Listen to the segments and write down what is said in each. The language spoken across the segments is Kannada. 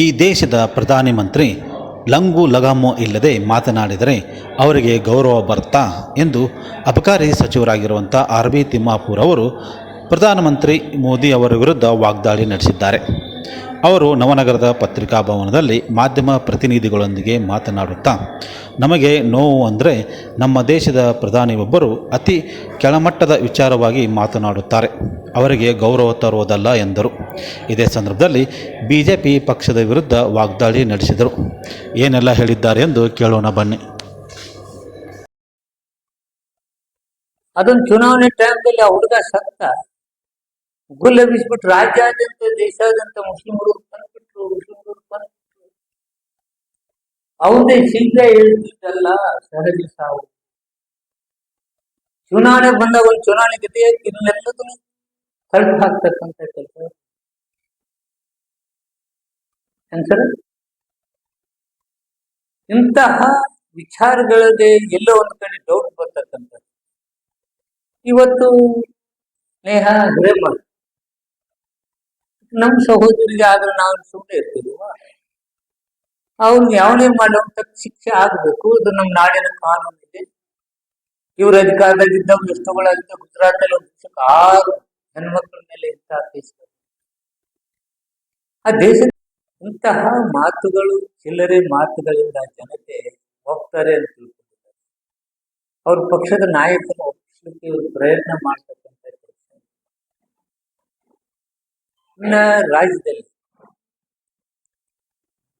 ಈ ದೇಶದ ಪ್ರಧಾನಿ ಮಂತ್ರಿ ಲಂಗು ಲಗಾಮು ಇಲ್ಲದೆ ಮಾತನಾಡಿದರೆ ಅವರಿಗೆ ಗೌರವ ಬರ್ತಾ ಎಂದು ಅಬಕಾರಿ ಸಚಿವರಾಗಿರುವಂಥ ಆರ್ ಬಿ ತಿಮ್ಮಾಪೂರ್ ಅವರು ಪ್ರಧಾನಮಂತ್ರಿ ಮೋದಿ ಅವರ ವಿರುದ್ಧ ವಾಗ್ದಾಳಿ ನಡೆಸಿದ್ದಾರೆ. ಅವರು ನವನಗರದ ಪತ್ರಿಕಾ ಭವನದಲ್ಲಿ ಮಾಧ್ಯಮ ಪ್ರತಿನಿಧಿಗಳೊಂದಿಗೆ ಮಾತನಾಡುತ್ತಾ, ನಮಗೆ ನೋವು ಅಂದರೆ ನಮ್ಮ ದೇಶದ ಪ್ರಧಾನಿಯೊಬ್ಬರು ಅತಿ ಕೆಳಮಟ್ಟದ ವಿಚಾರವಾಗಿ ಮಾತನಾಡುತ್ತಾರೆ. ಅವರಿಗೆ ಗೌರವ ತರುವುದಲ್ಲ ಎಂದರು. ಇದೇ ಸಂದರ್ಭದಲ್ಲಿ ಬಿ ಜೆ ಪಿ ಪಕ್ಷದ ವಿರುದ್ಧ ವಾಗ್ದಾಳಿ ನಡೆಸಿದರು. ಏನೆಲ್ಲ ಹೇಳಿದ್ದಾರೆ ಎಂದು ಕೇಳೋಣ ಬನ್ನಿ. ಅದೊಂದು ಚುನಾವಣೆ ಟೈಮ್ದಲ್ಲಿ ಆ ಹುಡುಗ ಸತ್ತ. ಗುಲ್ ಎಬ್ಬಿಸ್ಬಿಟ್ರು ರಾಜ್ಯಾದ್ಯಂತ, ದೇಶಾದ್ಯಂತ ಮುಸ್ಲಿಂ ಹುಡುಗರು ಬಂದ್ಬಿಟ್ರು, ಮುಸ್ಲಿಂ ಹುಡುಗರು ಬಂದ್ಬಿಟ್ರು. ಅವನೇ ಶೀಘ್ರ ಹೇಳ್ತಿದ್ದಲ್ಲ ಸಹಜ ಸಾವು. ಚುನಾವಣೆ ಬಂದಾಗ ಒಂದು ಚುನಾವಣೆ ಗತಿ ಇದನ್ನೆಲ್ಲದನ್ನು ಕಳ್ದು ಹಾಕ್ತಕ್ಕಂಥ ಕೆಲಸ ಆನ್ಸರ್ ಇಂತಹ ವಿಚಾರಗಳಿಗೆ ಎಲ್ಲೋ ಒಂದು ಕಡೆ ಡೌಟ್ ಬರ್ತಕ್ಕಂಥದ್ದು. ಇವತ್ತು ಸ್ನೇಹ ಹಿರೇಮಠ ನಮ್ಮ ಸಹೋದರಿಗೆ ಆದ್ರೆ ನಾವು ಸುಮ್ಮನೆ ಇರ್ತೀವಿ ಅವ್ರಿಗೆ ಯಾವನೇ ಮಾಡುವಂತ ಶಿಕ್ಷೆ ಆಗ್ಬೇಕು, ಅದು ನಮ್ಮ ನಾಡಿನ ಕಾನೂನು ಇದೆ ಇವ್ರ ಅಧಿಕಾರದಲ್ಲಿದ್ದಾಗ ಎಷ್ಟುಗಳಾಗಿದ್ದ ಗುಜರಾತಲ್ಲಿ ಒಂದು ಶಿಕ್ಷಕ ಆರು ಹೆಣ್ಮಕ್ಳ ಮೇಲೆ ಇಂತಹ ದೇಶ ಆ ದೇಶದ ಇಂತಹ ಮಾತುಗಳು, ಚಿಲ್ಲರೆ ಮಾತುಗಳಿಂದ ಜನತೆ ಹೋಗ್ತಾರೆ ಅಂತ ತಿಳ್ಕೊಂಡಿದ್ದಾರೆ. ಅವ್ರ ಪಕ್ಷದ ನಾಯಕನ ಒಪ್ಪಿಸ್ಲಿಕ್ಕೆ ಪ್ರಯತ್ನ ಮಾಡ್ತಕ್ಕಂಥ ಇನ್ನ ರಾಜ್ಯದಲ್ಲಿ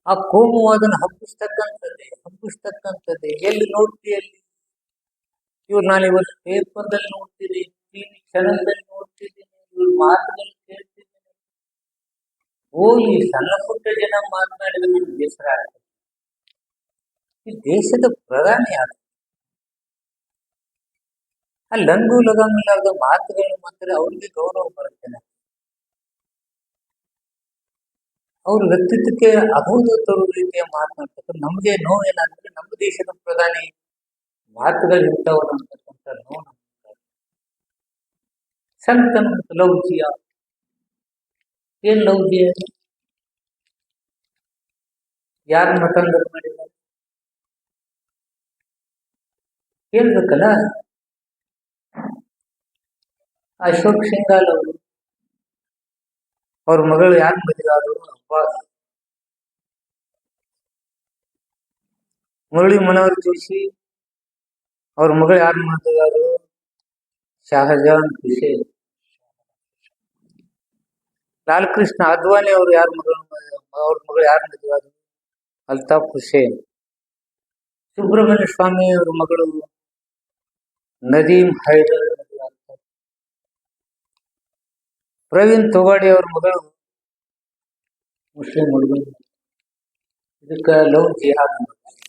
ಆ ಕೋಮುವಾದನ ಹಬ್ಬಿಸ್ತಕ್ಕಂಥದ್ದೇ ಹಬ್ಬಿಸ್ತಕ್ಕಂಥದ್ದೇ. ಎಲ್ಲಿ ನೋಡ್ತೀಯಲ್ಲಿ ಇವ್ರು ನಾನು ಇವತ್ತು ಪೇಪರ್ದಲ್ಲಿ ನೋಡ್ತೀರಿ ಟಿವಿ ಚಾನಲ್ದಲ್ಲಿ ಮಾತುಗಳು ಕೇಳ್ತಿದ್ದೇನೆ ಓ, ಈ ಸಣ್ಣ ಪುಟ್ಟ ಜನ ಮಾತನಾಡಿದ ನಮ್ಗೆ ಬೇಸರ ಆಗ್ತದೆ ಈ ದೇಶದ ಪ್ರಧಾನಿ ಯಾರು? ಆ ಲಂಗು ಲಗಾಮಿಲ್ಲಾದ ಮಾತುಗಳು ಮಾತ್ರ ಅವ್ರಿಗೆ ಗೌರವ ಬರುತ್ತೆ ಅವ್ರ ವ್ಯಕ್ತಿತ್ವಕ್ಕೆ ಅಭೂತ ತರುವ ರೀತಿಯ ಮಾತನಾಡ್ತಾರೆ. ನಮಗೆ ನೋವು ಏನಾದ್ರೆ ನಮ್ಮ ದೇಶದ ಪ್ರಧಾನಿ ಮಾತುಗಳು ಇರ್ತಾವ ಅಂತಕ್ಕಂಥ ನೋವು ನಮ್ಗೆ ಸಂತನ ಲೌಜಿಯ ಏನ್ ಲೌಜಿಯ ಯಾರು ಮತಾಂತರ ಮಾಡಿದ್ದಾರೆ ಹೇಳ್ಬೇಕಲ್ಲ ಅಶೋಕ್ ಸಿಂಗಾಲ್ ಅವರು ಅವ್ರ ಮಗಳು ಯಾರು ಮದುವೆ ಆದ್ರು ಅಬ್ಬಾಸ್ ಮುರಳಿ ಮನೋಹರ್ ಜೋಶಿ ಅವ್ರ ಮಗಳು ಯಾರು ಮದುವೆ ಆದ್ರು ಶಹಜಾನ್ ಹುಸೇನ್ ಲಾಲ್ ಕೃಷ್ಣ ಅದ್ವಾನಿ ಅವ್ರು ಯಾರ ಮಗಳು ಅವ್ರ ಮಗಳು ಯಾರು ಮದುವೆ ಆದ್ರು ಅಲ್ತಾಫ್ ಹುಸೇನ್ ಸುಬ್ರಹ್ಮಣ್ಯ ಸ್ವಾಮಿ ಅವ್ರ ಮಗಳು ನದೀಮ್ ಹೈದರ್ ಮದುವೆ ಆಗ್ತಾರೆ ಪ್ರವೀಣ್ ತೊಗಾಡಿ ಅವ್ರ ಮಗಳು ಮುಸ್ಲಿಂ ಹುಡುಗರು ಇದಕ್ಕ ಲವ್ ಜಿಹಾದ್ ಅಂತಾರೆ.